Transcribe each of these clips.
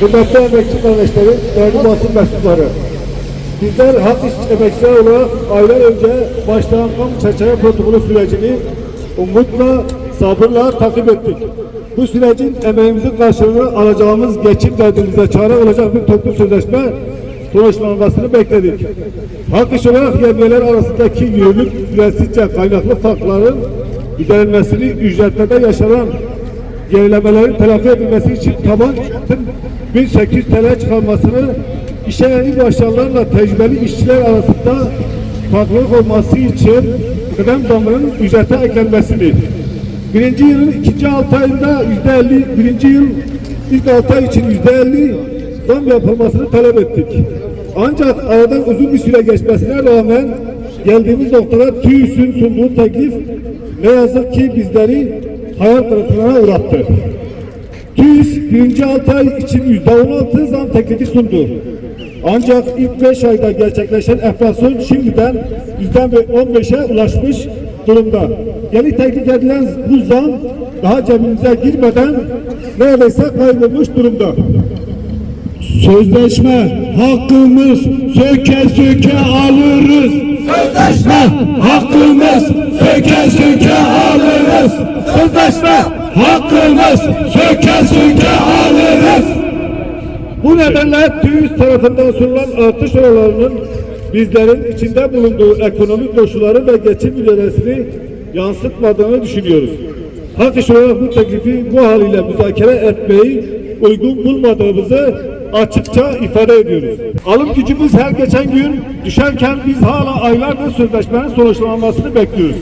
Kıymetli emekçi kardeşlerim, değerli basın mensupları. Bizler hak iş emekçiler olarak aylar önce başlayan kamu çerçeve protokolü sürecini umutla, sabırla takip ettik. Bu sürecin emeğimizin karşılığını alacağımız geçim derdimize çare olacak bir toplu sözleşme sonuçlanmasını bekledik. Hak iş olarak yerliler arasındaki yürürlük süresizce kaynaklı farkların giderilmesini, ücretlerde yaşanan gerilemelerin telafi edilmesi için taban ücretin 1800 TL çıkarmasını işe yeni başlayanlarla tecrübeli işçiler arasında farklılık olması için kıdem zamının ücrete eklenmesini birinci yılın ikinci altı ayında yüzde elli, birinci yıl ilk altı ay için yüzde elli zam yapılmasını talep ettik. Ancak aradan uzun bir süre geçmesine rağmen geldiğimiz noktada TÜİS'in sunduğu teklif ne yazık ki bizleri hayal kırıklığına uğrattı. TÜİS birinci altı ay için yüzde on altı zam teklifi sundu. Ancak ilk beş ayda gerçekleşen enflasyon şimdiden yüzde on beşe ulaşmış durumda. Yeni teklif edilen bu zam daha cebimize girmeden neredeyse kaybolmuş durumda. Sözleşme hakkımız söke söke alırız. Sözleşme hakkımız söke söke alırız. Sözleşme hakkımız söke söke alırız. Bu nedenle TÜİS tarafından sunulan artış oranlarının bizlerin içinde bulunduğu ekonomik koşulları ve geçim mücadelesini yansıtmadığını düşünüyoruz. Hak iş olarak bu teklifi bu haliyle müzakere etmeyi uygun bulmadığımızı açıkça ifade ediyoruz. Alım gücümüz her geçen gün düşerken biz hala aylardır sözleşmenin sonuçlanmasını bekliyoruz.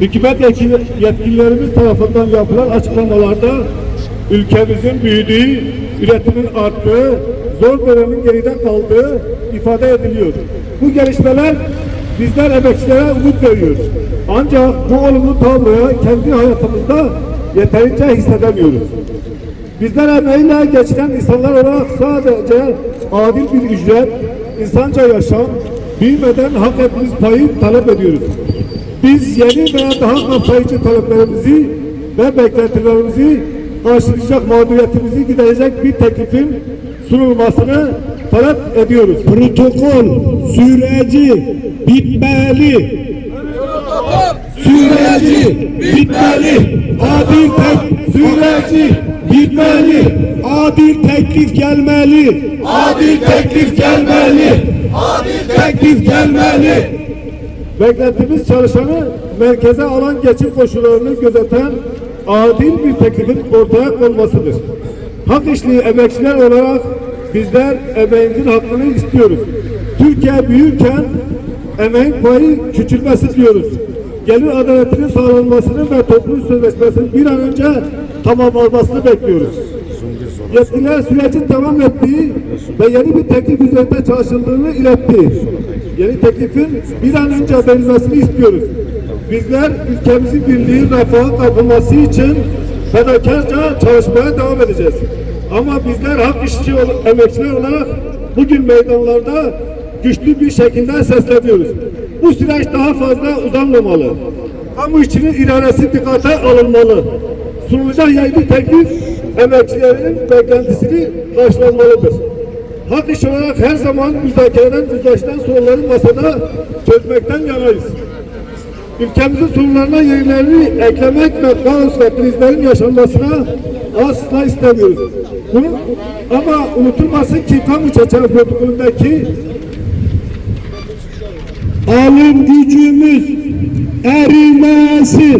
Hükümet yetkili- yetkililerimiz tarafından yapılan açıklamalarda ülkemizin büyüdüğü, üretimin arttığı, zor dönemin geride kaldığı ifade ediliyor. Bu gelişmeler bizler emekçilere umut veriyor. Ancak bu olumlu tabloya kendi hayatımızda yeterince hissedemiyoruz. Bizler emeğiyle geçinen insanlar olarak sadece adil bir ücret, insanca yaşam, büyümeden hak ettiğimiz payı talep ediyoruz. Biz yeni veya daha kapsayıcı taleplerimizi ve beklentilerimizi karşılayacak mağduriyetimizi giderecek bir teklifin sunulmasını talep ediyoruz. Protokol süreci bitmeli. Süreci bitmeli. Adil tek süreci bitmeli. Adil teklif gelmeli. Adil teklif gelmeli. Adil teklif gelmeli. Beklentimiz çalışanı merkeze alan geçim koşullarını gözeten adil bir teklifin ortaya konmasıdır. Hak işliği emekçiler olarak bizler emeğimizin hakkını istiyoruz. Türkiye büyürken emeğin payı küçülmesi diyoruz. Gelir adaletinin sağlanmasını ve toplum sözleşmesinin bir an önce tamamlanmasını bekliyoruz. Yetkililer sürecin devam ettiği ve yeni bir teklif üzerinde çalışıldığını iletti. Yeni teklifin bir an önce verilmesini istiyoruz. Bizler ülkemizin birliği refaha kapılması için fedakarca çalışmaya devam edeceğiz. Ama bizler hak işçi emekçiler olarak bugün meydanlarda güçlü bir şekilde sesleniyoruz. Bu süreç daha fazla uzanmamalı. Kamu işçinin iradesi dikkate alınmalı sunulacak yayın teklif emekçilerin beklentisini karşılanmalıdır. Hak iş olarak her zaman müzakereden uzlaşılan sorunların masada çözmekten yanayız. Ülkemizin sorunlarına yenilerini eklemek ve kaos ve krizlerin yaşanmasına asla istemiyoruz. Bunu, ama unutulmasın ki kamu çerçeve protokolündeki Alım gücümüz erimesin.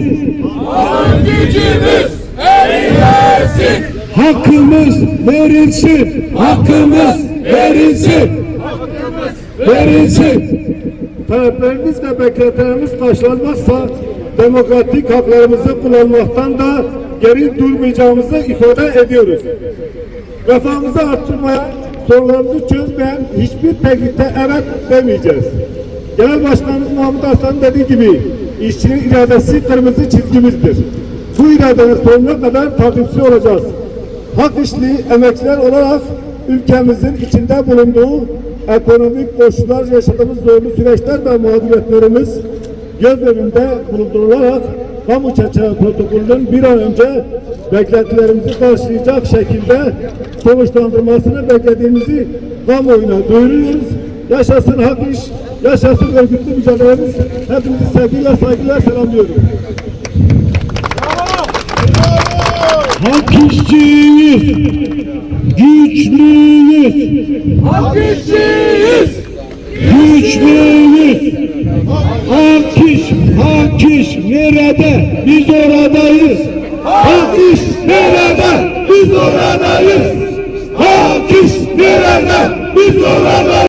gücümüz erimesin. Hakkımız verilsin. Hakkımız verilsin. Verilsin. taleplerimiz ve beklentilerimiz karşılanmazsa demokratik haklarımızı kullanmaktan da geri durmayacağımızı ifade ediyoruz. Refahımızı arttırmaya, sorunlarımızı çözmeyen hiçbir teklifte evet demeyeceğiz. Genel Başkanımız Mahmut Aslan dediği gibi işçinin iradesi kırmızı çizgimizdir. Bu iradenin sonuna kadar takipçi olacağız. Hak işliği emekçiler olarak ülkemizin içinde bulunduğu ekonomik koşullar yaşadığımız zorlu süreçler ve mağduriyetlerimiz göz önünde bulundurularak kamu çerçeve protokolünün bir an önce beklentilerimizi karşılayacak şekilde sonuçlandırmasını beklediğimizi kamuoyuna duyuruyoruz. Yaşasın hak iş, yaşasın örgütlü mücadelemiz. Hepinizi sevgiyle, saygıyla selamlıyorum. Hak işçiyiz. Güçlüyüz. Hak işçiyiz. Güçlüyüz. Hak iş, hak iş nerede? Biz oradayız. Hak iş nerede? Biz oradayız. Hak iş nerede? Biz oradayız.